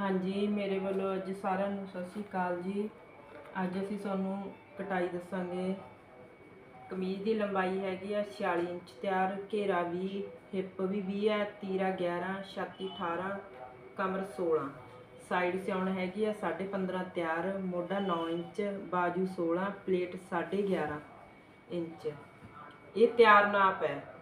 ਹਾਂਜੀ, ਮੇਰੇ ਵੱਲੋਂ ਅੱਜ ਸਾਰਿਆਂ ਨੂੰ ਸਤਿ ਸ਼੍ਰੀ ਅਕਾਲ ਜੀ। ਅੱਜ ਅਸੀਂ ਤੁਹਾਨੂੰ ਕਟਾਈ ਦੱਸਾਂਗੇ। ਕਮੀਜ਼ ਦੀ ਲੰਬਾਈ ਹੈਗੀ ਆ 46 ਇੰਚ ਤਿਆਰ, ਘੇਰਾ 20 ਹਿੱਪ ਵੀ 20 ਹੈ, ਤੀਰਾ 11 ਛਾਤੀ 18 ਕਮਰ 16 ਸਾਈਡ ਸਿਉਣ ਹੈਗੀ ਆ 15.5 ਤਿਆਰ, ਮੋਢਾ 9 ਇੰਚ, ਬਾਜੂ 16 ਪਲੇਟ 11.5 ਇੰਚ। ਇਹ ਤਿਆਰ ਨਾਪ ਹੈ।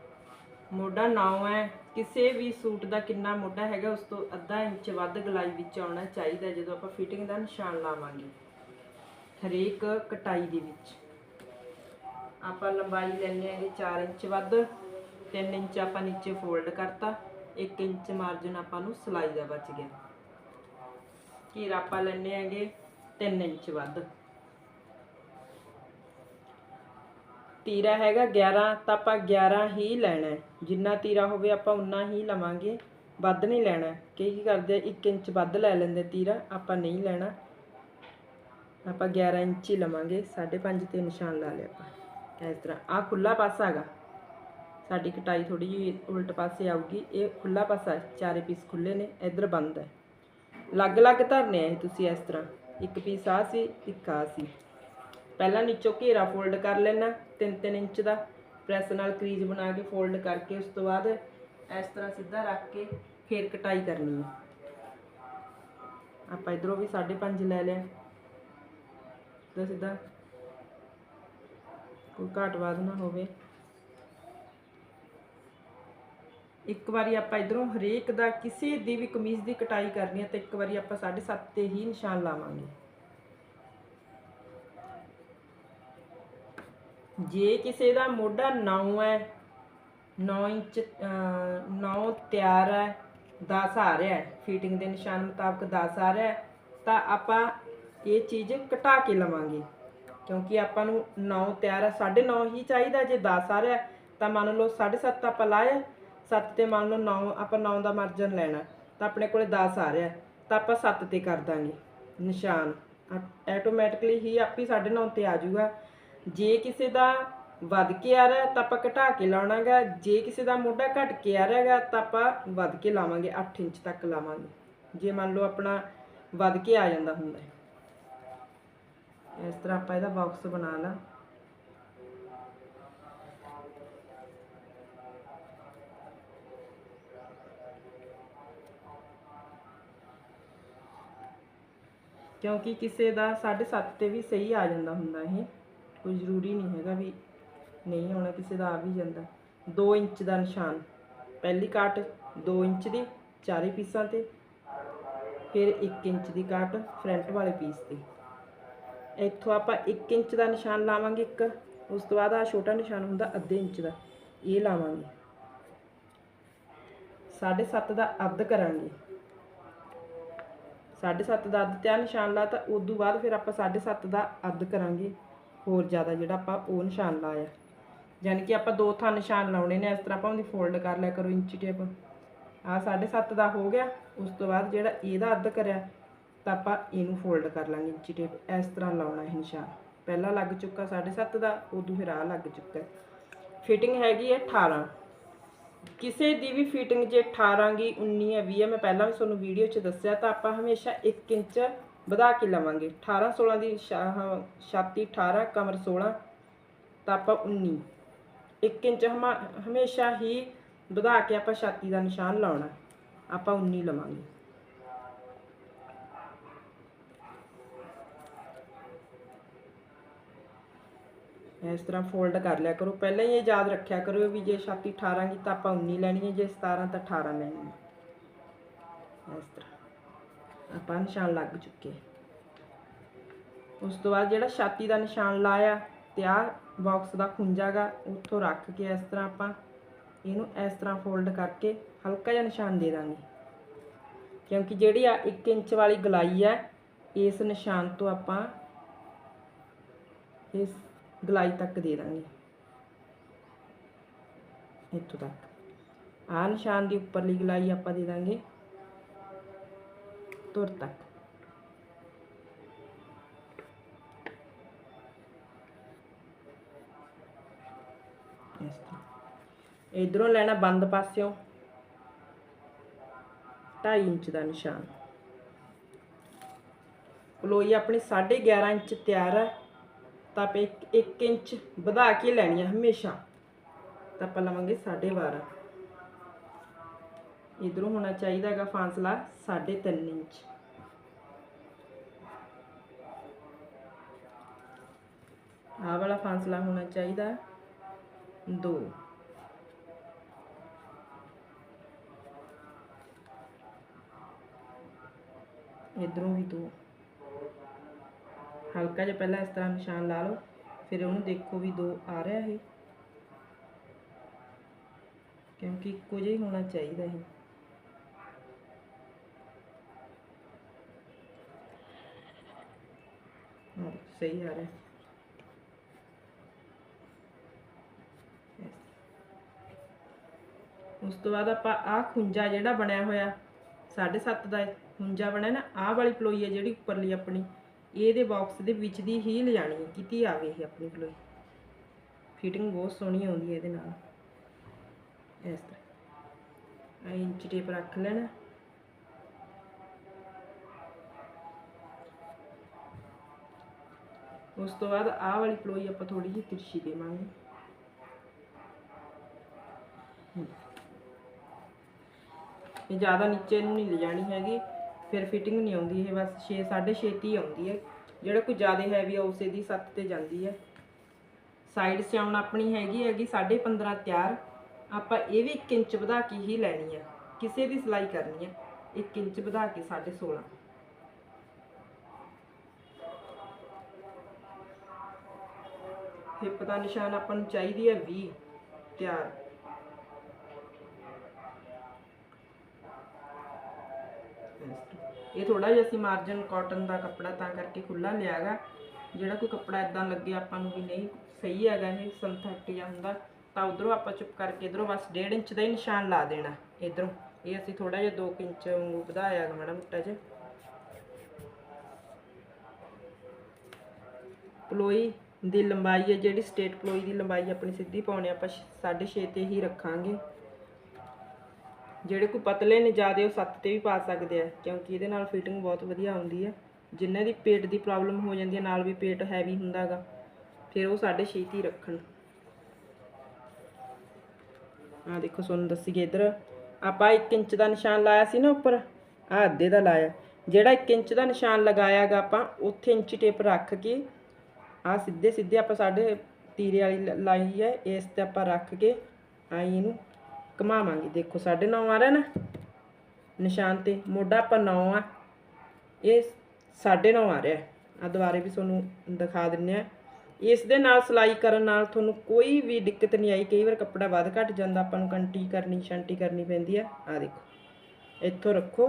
ਮੋਢਾ 9 ਹੈ ਕਿਸੇ ਵੀ ਸੂਟ ਦਾ ਕਿੰਨਾ ਮੋਢਾ ਹੈਗਾ, ਉਸ ਤੋਂ ਅੱਧਾ ਇੰਚ ਵੱਧ ਗਲਾਈ ਵਿੱਚ ਆਉਣਾ ਚਾਹੀਦਾ ਜਦੋਂ ਆਪਾਂ ਫਿਟਿੰਗ ਦਾ ਨਿਸ਼ਾਨ ਲਾਵਾਂਗੇ। ਹਰੇਕ ਕਟਾਈ ਦੇ ਵਿੱਚ। ਆਪਾਂ ਲੰਬਾਈ ਲੈਣੀ ਹੈਗੀ 4 ਇੰਚ ਵੱਧ 3 ਇੰਚ ਆਪਾਂ ਨੀਚੇ ਫੋਲਡ ਕਰਤਾ 1 ਇੰਚ ਮਾਰਜਨ ਆਪਾਂ ਨੂੰ ਸਿਲਾਈ ਦਾ ਬਚ ਗਿਆ। ਘੇਰਾ ਆਪਾਂ ਲੈਣੇ ਹੈਗੇ 3 ਇੰਚ ਵੱਧ। ਤੀਰਾ ਹੈਗਾ 11 ਤਾਂ ਆਪਾਂ 11 ਹੀ ਲੈਣਾ ਜਿੰਨਾ ਤੀਰਾ ਹੋਵੇ ਆਪਾਂ ਉਨਾ ਹੀ ਲਵਾਂਗੇ। ਵੱਧ ਨਹੀਂ ਲੈਣਾ। ਕਈ ਕੀ ਕਰਦੇ ਆ 1 ਇੰਚ ਵੱਧ ਲੈ ਲੈਂਦੇ ਤੀਰਾ, ਆਪਾਂ ਨਹੀਂ ਲੈਣਾ। ਆਪਾਂ 11 ਇੰਚ ਹੀ ਲਵਾਂਗੇ। 5.5 ਤੇ ਨਿਸ਼ਾਨ ਲਾ ਲਿਆ ਆਪਾਂ। ਇਸ ਤਰ੍ਹਾਂ। ਆ ਖੁੱਲਾ ਪਾਸਾ ਹੈਗਾ। ਸਾਡੀ ਕਟਾਈ ਥੋੜੀ ਜਿਹੀ ਉਲਟ ਪਾਸੇ ਆਊਗੀ। ਇਹ ਖੁੱਲਾ ਪਾਸਾ ਚਾਰੇ ਪੀਸ ਖੁੱਲੇ ਨੇ। ਇਧਰ ਬੰਦ ਹੈ। ਅਲੱਗ-ਅਲੱਗ ਧਰਨੇ ਆ ਤੁਸੀਂ ਇਸ ਤਰ੍ਹਾਂ। ਇੱਕ ਪੀਸ ਆ ਸੀ, ਇੱਕ ਆ ਸੀ। ਪਹਿਲਾਂ ਨੀਚੋਂ ਘੇਰਾ ਫੋਲਡ ਕਰ ਲੈਣਾ 3-3 ਇੰਚ ਦਾ। ਪ੍ਰੈਸ ਨਾਲ ਕਰੀਜ਼ ਬਣਾ ਕੇ ਫੋਲਡ ਕਰਕੇ ਉਸ ਤੋਂ ਬਾਅਦ ਇਸ ਤਰ੍ਹਾਂ ਸਿੱਧਾ ਰੱਖ ਕੇ ਫੇਰ ਕਟਾਈ ਕਰਨੀ ਹੈ। ਆਪਾਂ ਇਧਰੋਂ ਵੀ 5.5 ਲੈ ਲਿਆ। ਤਾਂ ਸਿੱਧਾ ਕੋਈ ਘਾਟ ਵਾਧ ਨਾ ਹੋਵੇ। ਇੱਕ ਵਾਰੀ ਆਪਾਂ ਇਧਰੋਂ ਹਰੇਕ ਦਾ ਕਿਸੇ ਦੀ ਵੀ ਕਮੀਜ਼ ਦੀ ਕਟਾਈ ਕਰਨੀ ਹੈ ਤਾਂ ਇੱਕ ਵਾਰੀ ਆਪਾਂ 7.5 ਤੇ ਹੀ ਨਿਸ਼ਾਨ ਲਾਵਾਂਗੇ। ਜੇ ਕਿਸੇ ਦਾ ਮੋਢਾ 9 ਹੈ 9 ਇੰਚ 9 ਤਿਆਰ ਹੈ 10 ਆ ਰਿਹਾ ਹੈ ਫਿਟਿੰਗ ਦੇ ਨਿਸ਼ਾਨ ਮੁਤਾਬਕ 10 ਆ ਰਿਹਾ ਹੈ, ਤਾਂ ਆਪਾਂ ਇਹ ਚੀਜ਼ ਘਟਾ ਕੇ ਲਵਾਂਗੇ। ਕਿਉਂਕਿ ਆਪਾਂ ਨੂੰ 9 ਤਿਆਰ ਹੈ 9.5 ਹੀ ਚਾਹੀਦਾ, ਜੇ 10 ਆ ਰਿਹਾ ਤਾਂ ਮੰਨ ਲਓ 7.5 ਆਪਾਂ ਲਾਇਆ 7 ਤੇ ਮੰਨ ਲਓ 9 ਆਪਾਂ 9 ਦਾ ਮਾਰਜਨ ਲੈਣਾ, ਤਾਂ ਆਪਣੇ ਕੋਲੇ 10 ਆ ਰਿਹਾ ਤਾਂ ਆਪਾਂ 7 ਤੇ ਕਰ ਦਾਂਗੇ ਨਿਸ਼ਾਨ। ਆਟੋਮੈਟਿਕਲੀ ਹੀ ਆਪੀ 9.5 ਤੇ ਆ ਜਾਊਗਾ। ਜੇ ਕਿਸੇ ਦਾ ਵੱਧ ਕੇ ਆ ਰਿਹਾ ਤਾਂ ਆਪਾਂ ਘਟਾ ਕੇ ਲਾਉਣਾਗਾ। ਜੇ ਕਿਸੇ ਦਾ ਮੋਢਾ ਘਟ ਕੇ ਆ ਰਿਹਾਗਾ ਤਾਂ ਆਪਾਂ ਵੱਧ ਕੇ ਲਾਵਾਂਗੇ 8 ਇੰਚ ਤੱਕ ਲਾਵਾਂਗੇ। ਜੇ ਮੰਨ ਲਓ ਆਪਣਾ ਵੱਧ ਕੇ ਆ ਜਾਂਦਾ ਹੁੰਦਾ ਇਸ ਤਰ੍ਹਾਂ ਆਪਾਂ ਇਹਦਾ ਬਾਕਸ ਬਣਾ ਲਾ। ਕਿਉਂਕਿ ਕਿਸੇ ਦਾ 7.5 ਤੇ ਵੀ ਸਹੀ ਆ ਜਾਂਦਾ ਹੁੰਦਾ ਇਹ। ਕੋਈ ਜ਼ਰੂਰੀ ਨਹੀਂ ਹੈਗਾ ਵੀ ਨਹੀਂ ਆਉਣਾ ਕਿਸੇ ਦਾ, ਆ ਵੀ ਜਾਂਦਾ। 2 ਇੰਚ ਦਾ ਨਿਸ਼ਾਨ। ਪਹਿਲੀ ਕਾਟ 2 ਇੰਚ ਦੀ, ਚਾਰੇ ਪੀਸਾਂ ਤੇ। ਫਿਰ 1 ਇੰਚ ਦੀ ਕਾਟ ਫਰੰਟ ਵਾਲੇ ਪੀਸ ਤੇ। ਇੱਥੋਂ ਆਪਾਂ 1 ਇੰਚ ਦਾ ਨਿਸ਼ਾਨ ਲਾਵਾਂਗੇ ਇੱਕ। ਉਸ ਤੋਂ ਬਾਅਦ ਆ ਛੋਟਾ ਨਿਸ਼ਾਨ ਹੁੰਦਾ ਅੱਧੇ ਇੰਚ ਦਾ। ਇਹ ਲਾਵਾਂਗੇ। 7.5 ਦਾ ਅੱਧ ਕਰਾਂਗੇ। 7.5 ਦਾ ਅੱਧ ਤੇ ਨਿਸ਼ਾਨ ਲਾ ਤਾਂ ਤੋਂ ਬਾਅਦ ਫਿਰ ਆਪਾਂ 7.5 ਦਾ ਅੱਧ ਕਰਾਂਗੇ। ਹੋਰ ਜ਼ਿਆਦਾ ਜਿਹੜਾ ਆਪਾਂ ਉਹ ਨਿਸ਼ਾਨ ਲਾਇਆ। ਯਾਨੀ ਕਿ ਆਪਾਂ ਦੋ ਥਾਂ ਨਿਸ਼ਾਨ ਲਾਉਣੇ ਨੇ, ਇਸ ਤਰ੍ਹਾਂ ਆਪਾਂ ਉਹਦੀ ਫੋਲਡ ਕਰ ਲਿਆ ਕਰੋ ਇੰਚੀ ਟੇਪ ਆ 7.5 ਦਾ ਹੋ ਗਿਆ, ਉਸ ਤੋਂ ਬਾਅਦ ਜਿਹੜਾ ਇਹਦਾ ਅੱਧ ਕਰਿਆ, ਤਾਂ ਆਪਾਂ ਇਹਨੂੰ ਫੋਲਡ ਕਰ ਲਾਂਗੇ ਇੰਚੀ ਟੇਪ ਇਸ ਤਰ੍ਹਾਂ ਲਾਉਣਾ ਹੈ ਨਿਸ਼ਾਨ। ਪਹਿਲਾਂ ਲੱਗ ਚੁੱਕਾ 7.5 ਦਾ, ਉਦੋਂ ਫਿਰ ਆ ਲੱਗ ਚੁੱਕਾ। ਫਿਟਿੰਗ ਹੈਗੀ ਹੈ 18 ਕਿਸੇ ਦੀ ਵੀ ਫਿਟਿੰਗ ਜੇ 18 ਗੀ 19 ਹੈ 20 ਹੈ, ਮੈਂ ਪਹਿਲਾਂ ਵੀ ਤੁਹਾਨੂੰ ਵੀਡੀਓ 'ਚ ਦੱਸਿਆ, ਤਾਂ ਆਪਾਂ ਹਮੇਸ਼ਾ 1 ਇੰਚ ਵਧਾ ਕੇ ਲਵਾਂਗੇ। 18 16 ਦੀ ਛਾ- ਛਾਤੀ 18 ਕਮਰ 16 ਤਾਂ ਆਪਾਂ 19 1 ਇੰਚ ਹਮਾ ਹਮੇਸ਼ਾ ਹੀ ਵਧਾ ਕੇ ਆਪਾਂ ਛਾਤੀ ਦਾ ਨਿਸ਼ਾਨ ਲਾਉਣਾ। ਆਪਾਂ 19 ਲਵਾਂਗੇ। ਇਸ ਤਰ੍ਹਾਂ ਫੋਲਡ ਕਰ ਲਿਆ ਕਰੋ। ਪਹਿਲਾਂ ਹੀ ਇਹ ਯਾਦ ਰੱਖਿਆ ਕਰੋ ਵੀ ਜੇ ਛਾਤੀ 18 ਗੀ ਤਾਂ ਆਪਾਂ 19 ਲੈਣੀ ਹੈ, ਜੇ 17 ਤਾਂ 18 ਲੈਣੀ ਹੈ। ਇਸ ਤਰ੍ਹਾਂ। ਆਪਾਂ ਨਿਸ਼ਾਨ ਲੱਗ ਚੁੱਕੇ ਉਸ ਤੋਂ ਬਾਅਦ ਜਿਹੜਾ ਛਾਤੀ ਦਾ ਨਿਸ਼ਾਨ ਲਾਇਆ ਤੇ ਆ ਬਾਕਸ ਦਾ ਖੁੰਜਾਗਾ ਉੱਥੋਂ ਰੱਖ ਕੇ ਇਸ ਤਰ੍ਹਾਂ ਆਪਾਂ ਇਹਨੂੰ ਇਸ ਤਰ੍ਹਾਂ ਫੋਲਡ ਕਰਕੇ ਹਲਕਾ ਜਿਹਾ ਨਿਸ਼ਾਨ ਦੇ ਦਾਂਗੇ। ਕਿਉਂਕਿ ਜਿਹੜੀ ਆ 1 ਇੰਚ ਵਾਲੀ ਗਲਾਈ ਹੈ ਇਸ ਨਿਸ਼ਾਨ ਤੋਂ ਆਪਾਂ ਇਸ ਗਲਾਈ ਤੱਕ ਦੇ ਦਾਂਗੇ। ਇੱਥੋਂ ਤੱਕ। ਆ ਨਿਸ਼ਾਨ ਦੀ ਉੱਪਰਲੀ ਗਲਾਈ ਆਪਾਂ ਦੇ ਦਾਂਗੇ। ਤੁਰ ਤੱਕ ਇਸ ਤਰ੍ਹਾਂ ਇਧਰੋਂ ਲੈਣਾ ਬੰਦ ਪਾਸਿਓਂ। 2.5 ਇੰਚ ਦਾ ਨਿਸ਼ਾਨ। ਕਲੋਈ ਆਪਣੀ 11.5 ਇੰਚ ਤਿਆਰ ਹੈ। ਤਾਂ ਆਪਾਂ 1 ਇੰਚ ਵਧਾ ਕੇ ਲੈਣੀ ਹੈ ਹਮੇਸ਼ਾ। ਤਾਂ ਆਪਾਂ ਲਵਾਂਗੇ 12.5 ਇਧਰੋਂ ਹੋਣਾ ਚਾਹੀਦਾ ਹੈਗਾ ਫਾਸਲਾ 3.5 ਇੰਚ। ਆਹ ਵਾਲਾ ਫਾਸਲਾ ਹੋਣਾ ਚਾਹੀਦਾ 2 ਇਧਰੋਂ ਵੀ 2 ਹਲਕਾ ਜਿਹਾ ਪਹਿਲਾਂ ਇਸ ਤਰ੍ਹਾਂ ਨਿਸ਼ਾਨ ਲਾ ਲਓ, ਫਿਰ ਉਹਨੂੰ ਦੇਖੋ ਵੀ 2 ਆ ਰਿਹਾ ਇਹ। ਕਿਉਂਕਿ ਇੱਕੋ ਜਿਹਾ ਹੀ ਹੋਣਾ ਚਾਹੀਦਾ ਹੈ ਇਹ ਹਾਂ ਸਹੀ ਆ ਰਿਹਾ। ਉਸ ਤੋਂ ਬਾਅਦ ਆਪਾਂ ਆਹ ਖੁੰਝਾ ਜਿਹੜਾ ਬਣਿਆ ਹੋਇਆ 7.5 ਦਾ ਖੁੰਜਾ ਬਣਿਆ ਨਾ, ਆਹ ਵਾਲੀ ਪਲੋਈ ਹੈ ਜਿਹੜੀ ਉੱਪਰਲੀ ਆਪਣੀ, ਇਹਦੇ ਬਾਕਸ ਦੇ ਵਿੱਚ ਦੀ ਹੀ ਲਿਜਾਣੀ ਹੈ, ਕਿਤੇ ਆਵੇ ਇਹ ਆਪਣੀ ਪਲੋਈ। ਫਿਟਿੰਗ ਬਹੁਤ ਸੋਹਣੀ ਆਉਂਦੀ ਹੈ ਇਹਦੇ ਨਾਲ। ਇਸ ਤਰ੍ਹਾਂ। ਇੰਚ ਟੇਪ ਰੱਖ ਲੈਣਾ। ਉਸ ਤੋਂ ਬਾਅਦ ਆਹ ਵਾਲੀ ਪਲੋਈ ਆਪਾਂ ਥੋੜੀ ਜਿਹੀ ਤਿਰਛੀ ਦੇਵਾਂਗੇ। ਇਹ ਜ਼ਿਆਦਾ ਨੀਚੇ ਨੂੰ ਨਹੀਂ ਲਿਜਾਣੀ ਹੈਗੀ, ਫਿਰ ਫਿਟਿੰਗ ਨਹੀਂ ਆਉਂਦੀ, ਇਹ ਬਸ 6 6.5 ਹੀ ਆਉਂਦੀ ਹੈ। ਜਿਹੜਾ ਕੋਈ ਜ਼ਿਆਦਾ ਹੈਵੀ ਆ, ਉਸੇ ਦੀ 7 ਤੇ ਜਾਂਦੀ ਹੈ। ਸਾਈਡ ਸਿਆਉਣ ਆਪਣੀ ਹੈਗੀ ਹੈਗੀ 15.5 ਤਿਆਰ। ਆਪਾਂ ਇਹ ਵੀ 1 ਇੰਚ ਵਧਾ ਕੇ ਹੀ ਲੈਣੀ ਹੈ। ਕਿਸੇ ਦੀ ਸਿਲਾਈ ਕਰਨੀ ਹੈ 1 ਇੰਚ ਵਧਾ ਕੇ 16.5 ਹਿੱਪ ਦਾ ਨਿਸ਼ਾਨ ਆਪਾਂ ਨੂੰ ਚਾਹੀਦੀ ਹੈ 20 ਤਿਆਰ। ਇਹ ਥੋੜਾ ਜਿਹਾ ਅਸੀਂ ਮਾਰਜਨ ਕਾਟਨ ਦਾ ਕੱਪੜਾ ਤਾਂ ਕਰਕੇ ਖੁੱਲਾ ਲਿਆਗਾ। ਜਿਹੜਾ ਕੋਈ ਕੱਪੜਾ ਇਦਾਂ ਲੱਗੇ ਆਪਾਂ ਨੂੰ ਵੀ ਨਹੀਂ, ਸਹੀ ਹੈਗਾ ਇਹ ਸਿੰਥੈਟਿਕ ਜਾਂ ਹੁੰਦਾ, ਤਾਂ ਉਧਰੋਂ ਆਪਾਂ ਚੁੱਪ ਕਰਕੇ ਇਧਰੋਂ ਬਸ 1.5 ਇੰਚ ਦਾ ਹੀ ਨਿਸ਼ਾਨ ਲਾ ਦੇਣਾ, ਇਧਰੋਂ। ਇਹ ਅਸੀਂ ਥੋੜਾ ਜਿਹਾ 2 ਇੰਚ ਵਾਂਗੂ ਵਧਾਇਆ ਗਾ ਮਾੜਾ ਮੋਟਾ ਜਿਹਾ। ਪਲੋਈ ਦੀ ਲੰਬਾਈ ਹੈ, ਜਿਹੜੀ ਸਟੇਟ ਪਲੋਈ ਦੀ ਲੰਬਾਈ ਆਪਣੀ ਸਿੱਧੀ ਪਾਉਣੇ ਆਪਾਂ 6.5 ਤੇ ਹੀ ਰੱਖਾਂਗੇ। ਜਿਹੜੇ ਕੋਈ ਪਤਲੇ ਨੇ ਜ਼ਿਆਦਾ ਉਹ 7 ਤੇ ਵੀ ਪਾ ਸਕਦੇ ਆ, ਕਿਉਂਕਿ ਇਹਦੇ ਨਾਲ ਫਿਟਿੰਗ ਬਹੁਤ ਵਧੀਆ ਆਉਂਦੀ ਹੈ। ਜਿਨ੍ਹਾਂ ਦੀ ਪੇਟ ਦੀ ਪ੍ਰੋਬਲਮ ਹੋ ਜਾਂਦੀ ਹੈ, ਨਾਲ ਵੀ ਪੇਟ ਹੈਵੀ ਹੁੰਦਾਗਾ ਫਿਰ ਉਹ 6.5 ਤੇ ਹੀ ਰੱਖਣ। ਆ ਦੇਖੋ, ਤੁਹਾਨੂੰ ਦੱਸੀਏ ਇੱਧਰ। ਆਪਾਂ 1 ਇੰਚ ਦਾ ਨਿਸ਼ਾਨ ਲਾਇਆ ਸੀ ਨਾ ਉੱਪਰ ਆ ਅੱਧੇ ਦਾ ਲਾਇਆ। ਜਿਹੜਾ 1 ਇੰਚ ਦਾ ਨਿਸ਼ਾਨ ਲਗਾਇਆਗਾ ਆਪਾਂ, ਉੱਥੇ ਇੰਚ ਟੇਪ ਰੱਖ ਕੇ ਆ ਸਿੱਧੇ ਸਿੱਧੇ ਆਪਾਂ ਸਾਡੇ ਤੀਰੇ ਵਾਲੀ ਲਾਈ ਹੈ, ਇਸ ਤੇ ਆਪਾਂ ਰੱਖ ਕੇ ਆਈ ਇਹਨੂੰ ਘਮਾਵਾਂਗੇ। ਦੇਖੋ 9.5 ਆ ਰਿਹਾ ਨਾ। ਨਿਸ਼ਾਨ ਤੇ ਮੋਢਾ ਆਪਾਂ 9 ਆ। ਇਹ 9.5 ਆ ਰਿਹਾ ਆ ਦੁਬਾਰੇ ਵੀ ਤੁਹਾਨੂੰ ਦਿਖਾ ਦਿੰਨੇ ਆ ਇਸ ਦੇ ਨਾਲ ਸਿਲਾਈ ਕਰਨ ਨਾਲ ਤੁਹਾਨੂੰ ਕੋਈ ਵੀ ਦਿੱਕਤ ਨਹੀਂ ਆਈ। ਕਈ ਵਾਰ ਕੱਪੜਾ ਵੱਧ ਘਟ ਜਾਂਦਾ, ਆਪਾਂ ਨੂੰ ਕੰਟੀ ਕਰਨੀ ਸ਼ੰਟੀ ਕਰਨੀ ਪੈਂਦੀ ਆ ਆ ਦੇਖੋ। ਇੱਥੋਂ ਰੱਖੋ।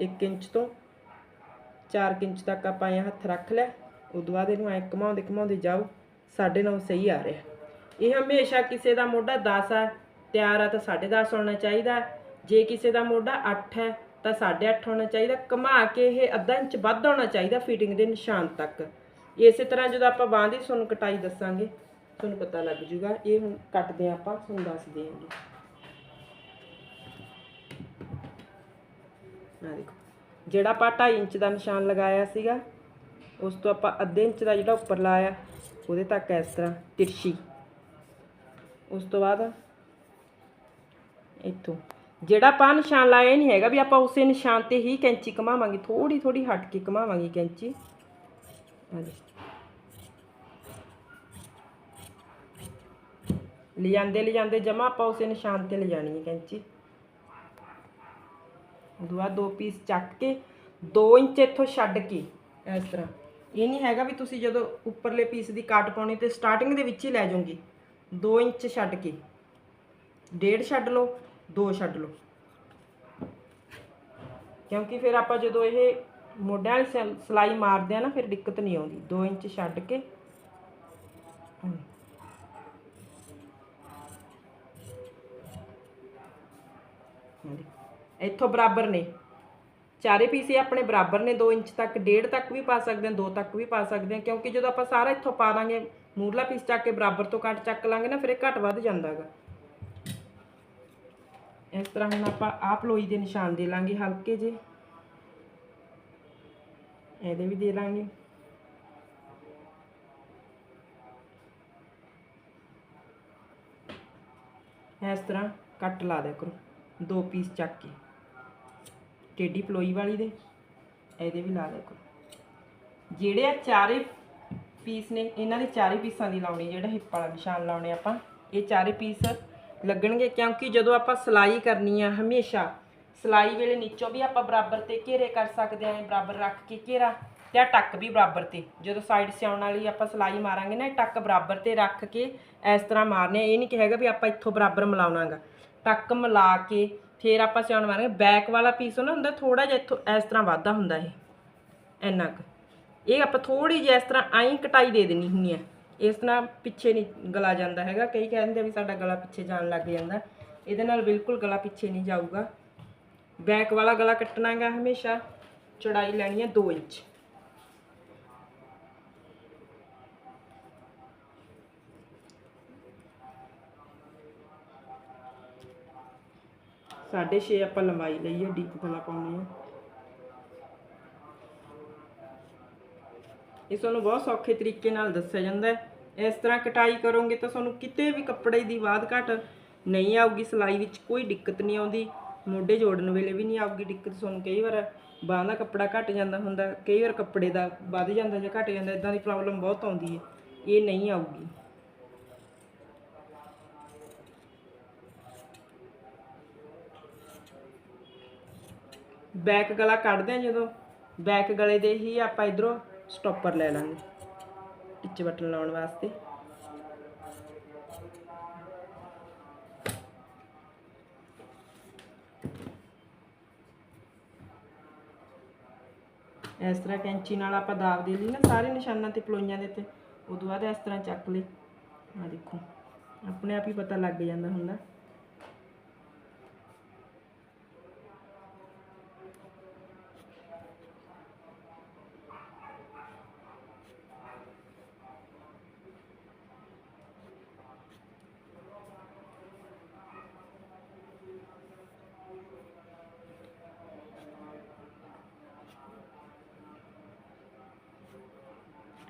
1 ਇੰਚ ਤੋਂ 4 ਇੰਚ ਤੱਕ ਆਪਾਂ ਇਹ ਹੱਥ ਰੱਖ ਲਿਆ। ਉਦੋਂ ਬਾਅਦ ਇਹਨੂੰ ਐ ਘਮਾਉਂਦੇ ਘਮਾਉਂਦੇ ਜਾਓ 9.5 ਸਹੀ ਆ ਰਿਹਾ। ਇਹ ਹਮੇਸ਼ਾ ਕਿਸੇ ਦਾ ਮੋਢਾ 10 ਆ, ਤਿਆਰ ਆ ਤਾਂ 10.5 ਹੋਣਾ ਚਾਹੀਦਾ। ਜੇ ਕਿਸੇ ਦਾ ਮੋਢਾ 8 ਹੈ, ਤਾਂ 8.5 ਹੋਣਾ ਚਾਹੀਦਾ। ਘੁਮਾ ਕੇ ਇਹ ਅੱਧਾ ਇੰਚ ਵੱਧ ਹੋਣਾ ਚਾਹੀਦਾ ਫਿਟਿੰਗ ਦੇ ਨਿਸ਼ਾਨ ਤੱਕ। ਇਸੇ ਤਰ੍ਹਾਂ ਜਦੋਂ ਆਪਾਂ ਬਾਂਹ ਦੀ ਤੁਹਾਨੂੰ ਕਟਾਈ ਦੱਸਾਂਗੇ, ਤੁਹਾਨੂੰ ਪਤਾ ਲੱਗ ਜੂਗਾ, ਇਹ ਹੁਣ ਕੱਟਦੇ ਆ ਆਪਾਂ ਤੁਹਾਨੂੰ ਦੱਸ ਦੇਵਾਂਗੇ। ਆ ਦੇਖੋ, ਜਿਹੜਾ ਆਪਾਂ 2.5 ਇੰਚ ਦਾ ਨਿਸ਼ਾਨ ਲਗਾਇਆ ਸੀਗਾ ਉਸ ਤੋਂ ਆਪਾਂ ਅੱਧੇ ਇੰਚ ਦਾ ਜਿਹੜਾ ਉੱਪਰ ਲਾਇਆ, ਉਹਦੇ ਤੱਕ ਇਸ ਤਰ੍ਹਾਂ ਤਿਰਛੀ। ਉਸ ਤੋਂ ਬਾਅਦ ਇੱਥੋਂ। ਜਿਹੜਾ ਆਪਾਂ ਨਿਸ਼ਾਨ ਲਾਇਆ ਨਹੀਂ ਹੈਗਾ ਵੀ ਆਪਾਂ ਉਸੇ ਨਿਸ਼ਾਨ ਤੇ ਹੀ ਕੈਂਚੀ ਘਮਾਵਾਂਗੇ ਥੋੜੀ ਥੋੜੀ ਹਟ ਕੇ ਘਮਾਵਾਂਗੇ ਕੈਂਚੀ। ਹਾਂਜੀ ਦੇਖੋ ਲਿਜਾਂਦੇ ਲਿਜਾਂਦੇ ਜਮਾ ਆਪਾਂ ਉਸੇ ਨਿਸ਼ਾਨ ਤੇ ਲਿਜਾਣੀ ਹੈ ਕੈਂਚੀ। ਉਦੋਂ ਬਾਅਦ ਦੋ ਪੀਸ ਚੱਕ ਕੇ 2 ਇੰਚ ਇੱਥੋਂ ਛੱਡ ਕੇ ਇਸ ਤਰ੍ਹਾਂ ਇਹ ਨਹੀਂ ਹੈਗਾ ਵੀ ਤੁਸੀਂ ਜਦੋਂ ਉੱਪਰਲੇ ਪੀਸ ਦੀ ਕਾਟ ਪਾਉਣੀ ਤੇ ਸਟਾਰਟਿੰਗ ਦੇ ਵਿੱਚ ਹੀ ਲੈ ਜਾਓਗੇ। 2 ਇੰਚ ਛੱਡ ਕੇ। ਡੇਢ ਛੱਡ ਲਓ 2 ਛੱਡ ਲਓ। ਕਿਉਂਕਿ ਫਿਰ ਆਪਾਂ ਜਦੋਂ ਇਹ ਮੋਢਿਆਂ ਵਾਲੀ ਸਿਲ- ਸਿਲਾਈ ਮਾਰਦੇ ਆ ਨਾ, ਫਿਰ ਦਿੱਕਤ ਨਹੀਂ ਆਉਂਦੀ। 2 ਇੰਚ ਛੱਡ ਕੇ। ਇੱਥੋਂ ਬਰਾਬਰ ਨੇ। ਚਾਰੇ ਪੀਸੇ ਆਪਣੇ ਬਰਾਬਰ ਨੇ 2 ਇੰਚ ਤੱਕ, ਡੇਢ ਤੱਕ ਵੀ ਪਾ ਸਕਦੇ ਹਾਂ 2 ਤੱਕ ਵੀ ਪਾ ਸਕਦੇ ਹਾਂ, ਕਿਉਂਕਿ ਜਦੋਂ ਆਪਾਂ ਸਾਰਾ ਇੱਥੋਂ ਪਾ ਦਾਂਗੇ, ਮੂਰਲਾ ਪੀਸ ਚੱਕ ਕੇ ਬਰਾਬਰ ਤੋਂ ਕੱਟ ਚੱਕ ਲਾਂਗੇ ਨਾ, ਫਿਰ ਇਹ ਘੱਟ ਵੱਧ ਜਾਂਦਾਗਾ। ਇਸ ਤਰ੍ਹਾਂ ਹੁਣ ਆਪਾਂ ਆਪ ਲੋਈ ਦੇ ਨਿਸ਼ਾਨ ਦੇ ਲਾਂਗੇ ਹਲਕੇ ਜੇ ਇਹਦੇ ਵੀ ਦੇ ਲਾਂਗੇ। ਇਸ ਤਰ੍ਹਾਂ ਕੱਟ ਲਾ ਦਿਆ ਕਰੋ, ਦੋ ਪੀਸ ਚੱਕ ਕੇ। ਟੇਢੀ ਪਲੋਈ ਵਾਲੀ ਦੇ, ਇਹਦੇ ਵੀ ਲਾ ਦਿਆ ਕਰੋ। ਜਿਹੜੇ ਆ ਚਾਰੇ ਪੀਸ ਨੇ, ਇਹਨਾਂ ਦੇ ਚਾਰੇ ਪੀਸਾਂ ਦੀ ਲਾਉਣੀ, ਜਿਹੜਾ ਹਿੱਪ ਵਾਲਾ ਨਿਸ਼ਾਨ ਲਾਉਣੇ ਆਪਾਂ, ਇਹ ਚਾਰੇ ਪੀਸ ਲੱਗਣਗੇ ਕਿਉਂਕਿ ਜਦੋਂ ਆਪਾਂ ਸਿਲਾਈ ਕਰਨੀ ਆ ਹਮੇਸ਼ਾ, ਸਿਲਾਈ ਵੇਲੇ ਨੀਚੋਂ ਵੀ ਆਪਾਂ ਬਰਾਬਰ ਤੇ ਘੇਰੇ ਕਰ ਸਕਦੇ ਆਂ ਬਰਾਬਰ ਰੱਖ ਕੇ ਘੇਰਾ ਤੇ ਆ ਟੱਕ ਵੀ ਬਰਾਬਰ ਤੇ। ਜਦੋਂ ਸਾਈਡ ਸਿਆਉਣ ਵਾਲੀ ਆਪਾਂ ਸਿਲਾਈ ਮਾਰਾਂਗੇ ਨਾ, ਇਹ ਟੱਕ ਬਰਾਬਰ ਤੇ ਰੱਖ ਕੇ ਇਸ ਤਰ੍ਹਾਂ ਮਾਰਨੇ ਇਹ ਨਹੀਂ ਕਹੇਗਾ ਵੀ ਆਪਾਂ ਇੱਥੋਂ ਬਰਾਬਰ ਮਿਲਾਉਣਾਗਾ ਟੱਕ ਮਿਲਾ ਕੇ ਫਿਰ ਆਪਾਂ ਸਿਆਉਣ ਮਾਰਾਂਗੇ ਬੈਕ ਵਾਲਾ ਪੀਸ ਨਾ ਹੁੰਦਾ ਥੋੜਾ ਜਿਹਾ ਇੱਥੋਂ ਇਸ ਤਰ੍ਹਾਂ ਵਾਧਾ ਹੁੰਦਾ ਇਹ, ਇੰਨਾ ਕੁ। ਇਹ ਆਪਾਂ ਥੋੜੀ ਜਿਹੀ ਇਸ ਤਰ੍ਹਾਂ ਆਈ ਕਟਾਈ ਦੇ ਦੇਣੀ ਹੁੰਦੀ ਹੈ। ਇਸ ਤਰ੍ਹਾਂ ਪਿੱਛੇ ਨਹੀਂ ਗਲਾ ਜਾਂਦਾ ਹੈਗਾ, ਕਈ ਕਹਿੰਦੇ ਆ ਵੀ ਸਾਡਾ ਗਲਾ ਪਿੱਛੇ ਜਾਣ ਲੱਗ ਜਾਂਦਾ। ਇਹਦੇ ਨਾਲ ਬਿਲਕੁਲ ਗਲਾ ਪਿੱਛੇ ਨਹੀਂ ਜਾਊਗਾ। ਬੈਕ ਵਾਲਾ ਗਲਾ ਕੱਟਣਾਗਾ ਹਮੇਸ਼ਾ। ਚੜਾਈ ਲੈਣੀ ਹੈ 2 ਇੰਚ। ਸਾਢੇ 6 ਆਪਾਂ ਲੰਬਾਈ ਲਈ ਹੈ, ਡੀਪ ਗਲਾ ਪਾਉਣੀ ਹੈ। ਇਹ ਤੁਹਾਨੂੰ ਬਹੁਤ ਸੌਖੇ ਤਰੀਕੇ ਨਾਲ ਦੱਸਿਆ ਜਾਂਦਾ ਹੈ। ਇਸ ਤਰ੍ਹਾਂ ਕਟਾਈ ਕਰੋਗੇ ਤਾਂ ਤੁਹਾਨੂੰ ਕਿਤੇ ਵੀ ਕੱਪੜੇ ਦੀ ਬਾਦ ਘਟ ਨਹੀਂ ਆਊਗੀ, ਸਿਲਾਈ ਵਿੱਚ ਕੋਈ ਦਿੱਕਤ ਨਹੀਂ ਆਉਂਦੀ। ਮੋਢੇ ਜੋੜਨ ਵੇਲੇ ਵੀ ਨਹੀਂ ਆਊਗੀ ਦਿੱਕਤ ਤੁਹਾਨੂੰ ਕਈ ਵਾਰ ਬਾਹਾਂ ਦਾ ਕੱਪੜਾ ਘਟ ਜਾਂਦਾ ਹੁੰਦਾ, ਕਈ ਵਾਰ ਕੱਪੜੇ ਦਾ ਵੱਧ ਜਾਂਦਾ ਜਾਂ ਘਟ ਜਾਂਦਾ ਇਦਾਂ ਦੀ ਪ੍ਰੋਬਲਮ ਬਹੁਤ ਆਉਂਦੀ ਹੈ। ਇਹ ਨਹੀਂ ਆਊਗੀ। ਬੈਕ ਗਲਾ ਕੱਢਦੇ ਆ ਜਦੋਂ। ਬੈਕ ਗਲੇ ਦੇ ਹੀ ਆਪਾਂ ਇਧਰੋਂ ਸਟਾਪਰ ਲੈ ਲਾਂਗੇ। ਟਿੱਚ ਬਟਨ ਲਾਉਣ ਵਾਸਤੇ। ਇਸ ਤਰ੍ਹਾਂ ਕੈਂਚੀ ਨਾਲ ਆਪਾਂ ਦਾਬ ਦੇ ਲਈ ਨਾ ਸਾਰੇ ਨਿਸ਼ਾਨਾਂ ਤੇ ਪਲੋਈਆਂ ਦੇ ਤੇ ਉਦੋਂ ਬਾਅਦ ਇਸ ਤਰ੍ਹਾਂ ਚੱਕ ਲਈ। ਆ ਦੇਖੋ, ਆਪਣੇ ਆਪ ਹੀ ਪਤਾ ਲੱਗ ਜਾਂਦਾ ਹੁੰਦਾ।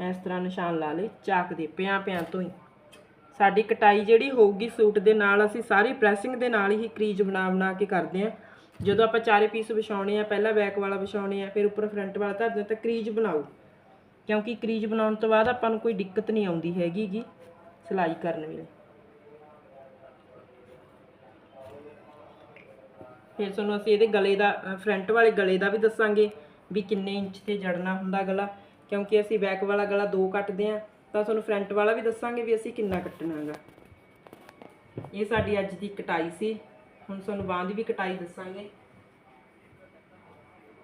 ਇਸ ਤਰ੍ਹਾਂ ਨਿਸ਼ਾਨ ਲਾ ਲਏ, ਚਾਕ ਦੇ, ਪਿਆਂ ਪਿਆਂ ਤੋਂ ਹੀ। ਸਾਡੀ ਕਟਾਈ ਜਿਹੜੀ ਹੋਊਗੀ ਸੂਟ ਦੇ ਨਾਲ, ਅਸੀਂ ਸਾਰੀ ਪ੍ਰੈਸਿੰਗ ਦੇ ਨਾਲ ਹੀ ਕਰੀਜ ਬਣਾ ਬਣਾ ਕੇ ਕਰਦੇ ਆ ਜਦੋਂ ਆਪਾਂ ਚਾਰੇ ਪੀਸ ਵਿਛਾਉਣੇ ਆ, ਪਹਿਲਾਂ ਬੈਕ ਵਾਲਾ ਵਿਛਾਉਣੇ ਆ, ਫਿਰ ਉੱਪਰ ਫਰੰਟ ਵਾਲਾ ਧਰਦੇ ਤਾਂ ਕਰੀਜ ਬਣਾਓ। ਕਿਉਂਕਿ ਕਰੀਜ ਬਣਾਉਣ ਤੋਂ ਬਾਅਦ ਆਪਾਂ ਨੂੰ ਕੋਈ ਦਿੱਕਤ ਨਹੀਂ ਆਉਂਦੀ ਹੈਗੀ ਗੀ, ਸਿਲਾਈ ਕਰਨ ਵੇਲੇ। ਫਿਰ ਤੁਹਾਨੂੰ ਅਸੀਂ ਇਹਦੇ ਗਲੇ ਦਾ ਫਰੰਟ ਵਾਲੇ ਗਲੇ ਦਾ ਵੀ ਦੱਸਾਂਗੇ ਵੀ ਕਿੰਨੇ ਇੰਚ ਤੇ ਜੜਨਾ ਹੁੰਦਾ ਗਲਾ। ਕਿਉਂਕਿ ਅਸੀਂ ਬੈਕ ਵਾਲਾ ਗਲਾ ਦੋ ਕੱਟਦੇ ਆ ਤਾਂ ਤੁਹਾਨੂੰ ਫਰੰਟ ਵਾਲਾ ਵੀ ਦੱਸਾਂਗੇ ਵੀ ਅਸੀਂ ਕਿੰਨਾ ਕੱਟਣਾ ਹੈਗਾ। ਇਹ ਸਾਡੀ ਅੱਜ ਦੀ ਕਟਾਈ ਸੀ, ਹੁਣ ਤੁਹਾਨੂੰ ਬਾਂਹ ਦੀ ਵੀ ਕਟਾਈ ਦੱਸਾਂਗੇ।